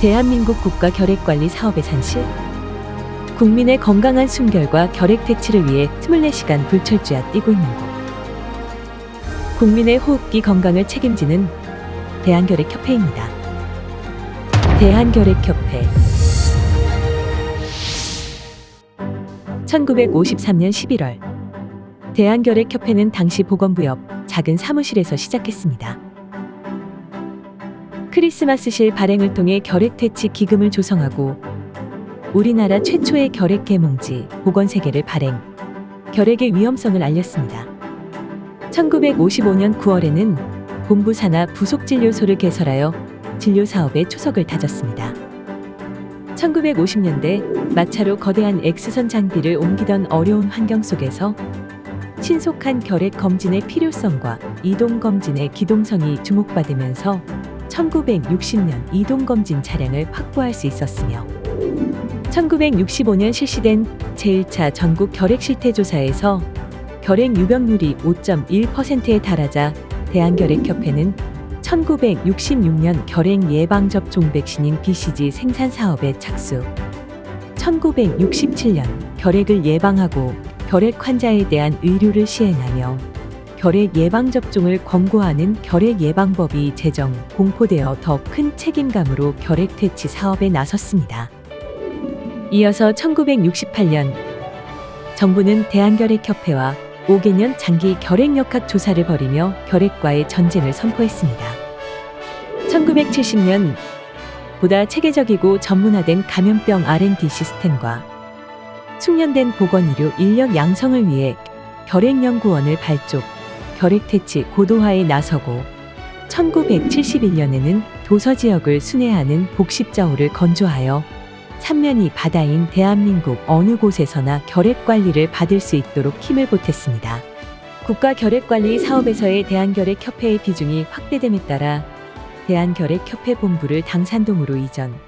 대한민국 국가 결핵관리 사업의 산실 국민의 건강한 숨결과 결핵 퇴치를 위해 24시간 불철주야 뛰고 있는 곳 국민의 호흡기 건강을 책임지는 대한결핵협회입니다. 대한결핵협회 1953년 11월 대한결핵협회는 당시 보건부 옆 작은 사무실에서 시작했습니다. 크리스마스실 발행을 통해 결핵 퇴치 기금을 조성하고 우리나라 최초의 결핵 계몽지 보건 세계를 발행, 결핵의 위험성을 알렸습니다. 1955년 9월에는 본부 산하 부속 진료소를 개설하여 진료 사업에 초석을 다졌습니다. 1950년대 마차로 거대한 X선 장비를 옮기던 어려운 환경 속에서 신속한 결핵 검진의 필요성과 이동 검진의 기동성이 주목받으면서 1960년 이동 검진 차량을 확보할 수 있었으며 1965년 실시된 제1차 전국 결핵 실태 조사에서 결핵 유병률이 5.1%에 달하자 대한결핵협회는 1966년 결핵 예방 접종 백신인 BCG 생산 사업에 착수. 1967년 결핵을 예방하고 결핵 환자에 대한 의료를 시행하며 결핵 예방 접종을 권고하는 결핵 예방법이 제정 공포되어 더 큰 책임감으로 결핵 퇴치 사업에 나섰습니다. 이어서 1968년 정부는 대한결핵협회와 5개년 장기 결핵역학 조사를 벌이며 결핵과의 전쟁을 선포했습니다. 1970년 보다 체계적이고 전문화된 감염병 R&D 시스템과 숙련된 보건의료 인력 양성을 위해 결핵연구원을 발족, 결핵퇴치 고도화에 나서고 1971년에는 도서 지역을 순회하는 복식저울을 건조하여 삼면이 바다인 대한민국 어느 곳에서나 결핵 관리를 받을 수 있도록 힘을 보탰습니다. 국가 결핵 관리 사업에서의 대한결핵 협회의 비중이 확대됨에 따라 대한결핵 협회 본부를 당산동으로 이전.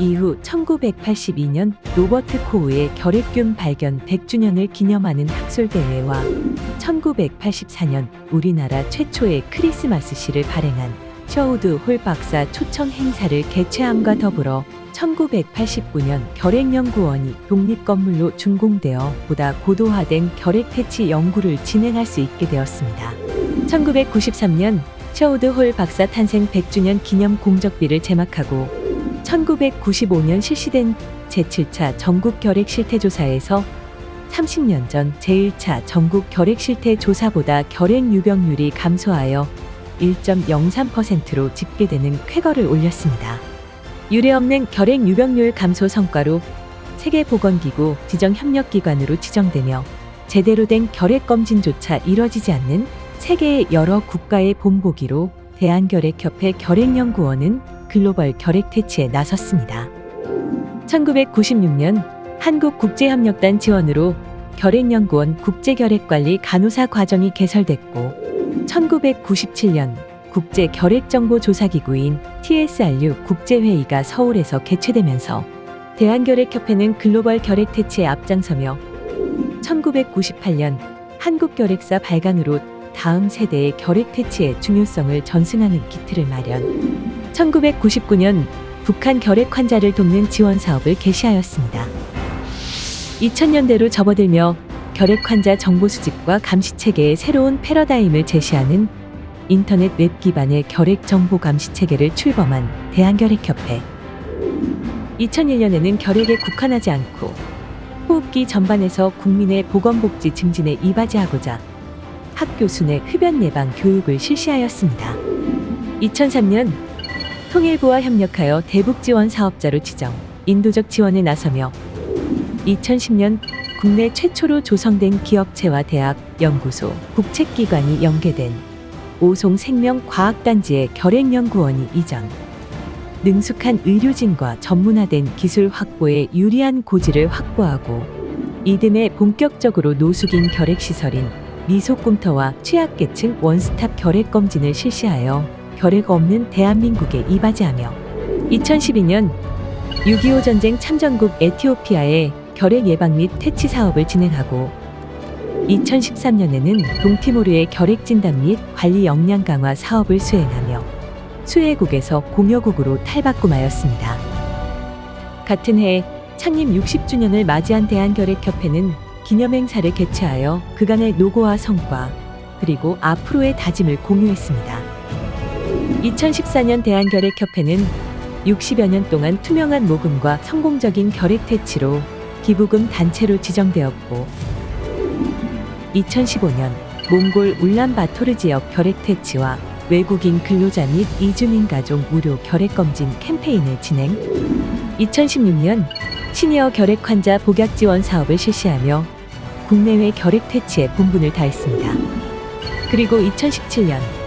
이후 1982년 로버트 코우의 결핵균 발견 100주년을 기념하는 학술대회와 1984년 우리나라 최초의 크리스마스 시를 발행한 셔우드 홀 박사 초청 행사를 개최함과 더불어 1989년 결핵연구원이 독립건물로 준공되어 보다 고도화된 결핵 퇴치 연구를 진행할 수 있게 되었습니다. 1993년 셔우드 홀 박사 탄생 100주년 기념 공적비를 제막하고 1995년 실시된 제7차 전국 결핵 실태 조사에서 30년 전 제1차 전국 결핵 실태 조사보다 결핵 유병률이 감소하여 1.03%로 집계되는 쾌거를 올렸습니다. 유례없는 결핵 유병률 감소 성과로 세계보건기구 지정협력기관으로 지정되며 제대로 된 결핵 검진조차 이뤄지지 않는 세계의 여러 국가의 본보기로 대한결핵협회 결핵연구원은 글로벌 결핵 퇴치에 나섰습니다. 1996년 한국국제협력단 지원으로 결핵연구원 국제결핵관리 간호사 과정이 개설됐고 1997년 국제결핵정보조사기구인 TSRU 국제회의가 서울에서 개최되면서 대한결핵협회는 글로벌 결핵 퇴치에 앞장서며 1998년 한국결핵사 발간으로 다음 세대의 결핵 퇴치의 중요성을 전승하는 기틀을 마련. 1999년 북한 결핵 환자를 돕는 지원 사업을 개시하였습니다. 2000년대로 접어들며 결핵 환자 정보 수집과 감시 체계의 새로운 패러다임을 제시하는 인터넷 웹 기반의 결핵 정보 감시 체계를 출범한 대한결핵협회. 2001년에는 결핵에 국한하지 않고 호흡기 전반에서 국민의 보건복지 증진에 이바지하고자 학교 순회 흡연 예방 교육을 실시하였습니다. 2003년 통일부와 협력하여 대북 지원 사업자로 지정, 인도적 지원에 나서며 2010년 국내 최초로 조성된 기업체와 대학, 연구소, 국책기관이 연계된 오송 생명과학단지의 결핵연구원이 이전. 능숙한 의료진과 전문화된 기술 확보에 유리한 고지를 확보하고 이듬해 본격적으로 노숙인 결핵시설인 미소꿈터와 취약계층 원스톱 결핵 검진을 실시하여 결핵 없는 대한민국에 이바지하며 2012년 6.25 전쟁 참전국 에티오피아의 결핵 예방 및 퇴치 사업을 진행하고 2013년에는 동티모르의 결핵 진단 및 관리 역량 강화 사업을 수행하며 수혜국에서 공여국으로 탈바꿈하였습니다. 같은 해 창립 60주년을 맞이한 대한결핵협회는 기념행사를 개최하여 그간의 노고와 성과 그리고 앞으로의 다짐을 공유했습니다. 2014년 대한결핵협회는 60여 년 동안 투명한 모금과 성공적인 결핵 퇴치로 기부금 단체로 지정되었고 2015년 몽골 울란바토르 지역 결핵 퇴치와 외국인 근로자 및 이주민 가족 무료 결핵 검진 캠페인을 진행 2016년 시니어 결핵 환자 복약 지원 사업을 실시하며 국내외 결핵 퇴치에 본분을 다했습니다. 그리고 2017년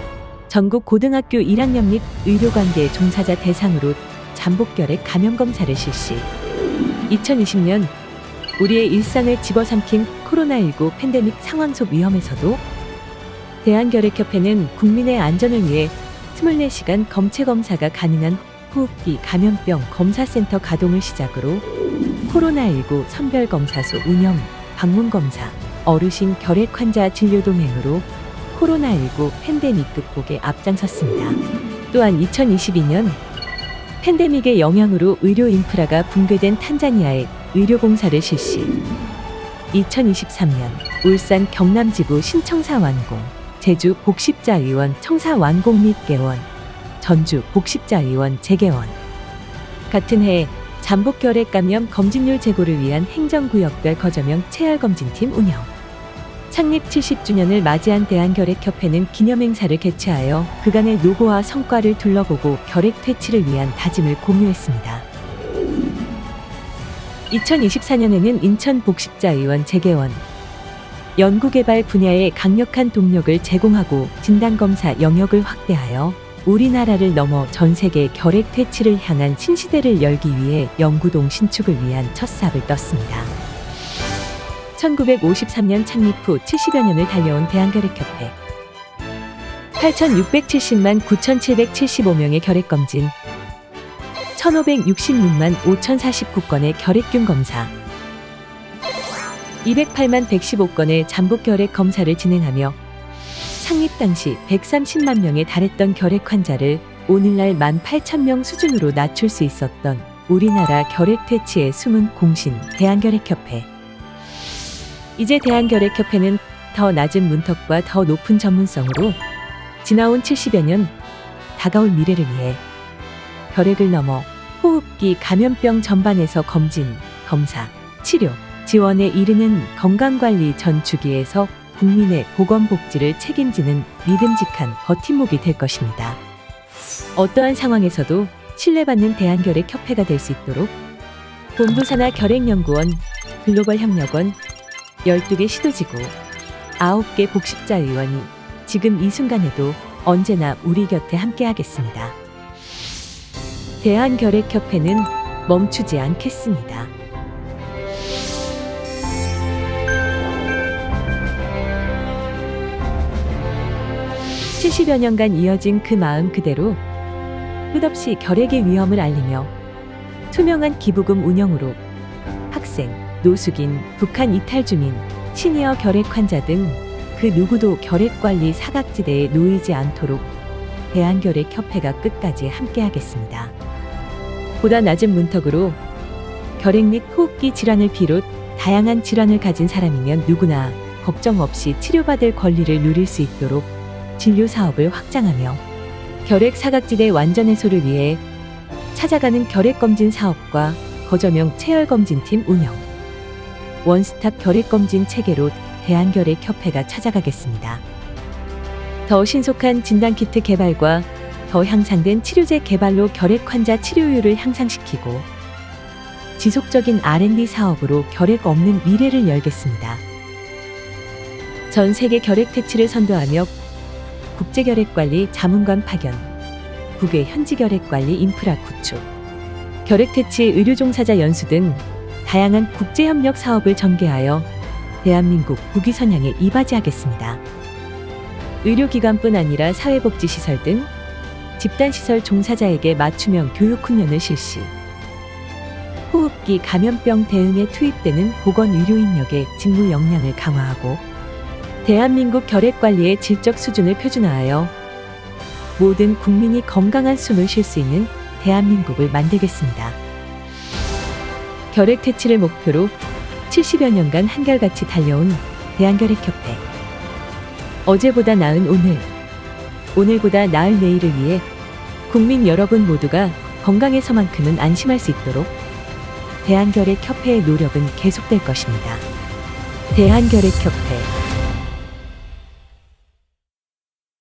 전국 고등학교 1학년 및 의료관계 종사자 대상으로 잠복결핵 감염 검사를 실시. 2020년 우리의 일상을 집어삼킨 코로나19 팬데믹 상황 속 위험에서도 대한결핵협회는 국민의 안전을 위해 24시간 검체 검사가 가능한 호흡기 감염병 검사센터 가동을 시작으로 코로나19 선별검사소 운영, 방문검사, 어르신 결핵 환자 진료 동행으로 코로나19 팬데믹 극복에 앞장섰습니다. 또한 2022년 팬데믹의 영향으로 의료 인프라가 붕괴된 탄자니아에 의료봉사를 실시. 2023년 울산 경남지부 신청사 완공, 제주 복십자 의원 청사 완공 및 개원, 전주 복십자 의원 재개원. 같은 해 잠복결핵 감염 검진률 제고를 위한 행정구역별 거점형 체열 검진팀 운영. 창립 70주년을 맞이한 대한결핵협회는 기념행사를 개최하여 그간의 노고와 성과를 둘러보고 결핵 퇴치를 위한 다짐을 공유했습니다. 2024년에는 인천 복십자의원 재개원, 연구개발 분야에 강력한 동력을 제공하고 진단검사 영역을 확대하여 우리나라를 넘어 전 세계 결핵 퇴치를 향한 신시대를 열기 위해 영구동 신축을 위한 첫 삽을 떴습니다. 1953년 창립 후 70여 년을 달려온 대한결핵협회. 8,670만 9,775명의 결핵검진. 1,566만 5,049건의 결핵균 검사. 208만 115건의 잠복 결핵 검사를 진행하며 창립 당시 130만 명에 달했던 결핵 환자를 오늘날 18,000명 수준으로 낮출 수 있었던 우리나라 결핵 퇴치의 숨은 공신 대한결핵협회 이제 대한결핵협회는 더 낮은 문턱과 더 높은 전문성으로 지나온 70여 년 다가올 미래를 위해 결핵을 넘어 호흡기 감염병 전반에서 검진, 검사, 치료, 지원에 이르는 건강관리 전 주기에서 국민의 보건복지를 책임지는 믿음직한 버팀목이 될 것입니다. 어떠한 상황에서도 신뢰받는 대한결핵협회가 될 수 있도록 본부산하 결핵연구원, 글로벌협력원, 12개 시도지구, 9개 복식자 의원이 지금 이 순간에도 언제나 우리 곁에 함께하겠습니다. 대한결핵협회는 멈추지 않겠습니다. (70여) 년간 이어진 그 마음 그대로 끝없이 결핵의 위험을 알리며 투명한 기부금 운영으로 학생, 노숙인, 북한 이탈 주민, 시니어 결핵 환자 등 그 누구도 결핵 관리 사각지대에 놓이지 않도록 대한결핵협회가 끝까지 함께하겠습니다. 보다 낮은 문턱으로 결핵 및 호흡기 질환을 비롯 다양한 질환을 가진 사람이면 누구나 걱정 없이 치료받을 권리를 누릴 수 있도록 진료 사업을 확장하며 결핵 사각지대 완전 해소를 위해 찾아가는 결핵 검진 사업과 거점형 체열 검진팀 운영. 원스톱 결핵 검진 체계로 대한결핵협회가 찾아가겠습니다. 더 신속한 진단키트 개발과 더 향상된 치료제 개발로 결핵 환자 치료율을 향상시키고 지속적인 R&D 사업으로 결핵 없는 미래를 열겠습니다. 전 세계 결핵 퇴치를 선도하며 국제 결핵 관리 자문관 파견, 국외 현지 결핵 관리 인프라 구축, 결핵 퇴치 의료 종사자 연수 등 다양한 국제협력 사업을 전개하여 대한민국 국위 선양에 이바지하겠습니다. 의료기관뿐 아니라 사회복지시설 등 집단시설 종사자에게 맞춤형 교육 훈련을 실시. 호흡기 감염병 대응에 투입되는 보건의료 인력의 직무 역량을 강화하고 대한민국 결핵관리의 질적 수준을 표준화하여 모든 국민이 건강한 숨을 쉴 수 있는 대한민국을 만들겠습니다. 결핵 퇴치를 목표로 70여 년간 한결같이 달려온 대한결핵협회. 어제보다 나은 오늘, 오늘보다 나을 내일을 위해 국민 여러분 모두가 건강해서만큼은 안심할 수 있도록 대한결핵협회의 노력은 계속될 것입니다. 대한결핵협회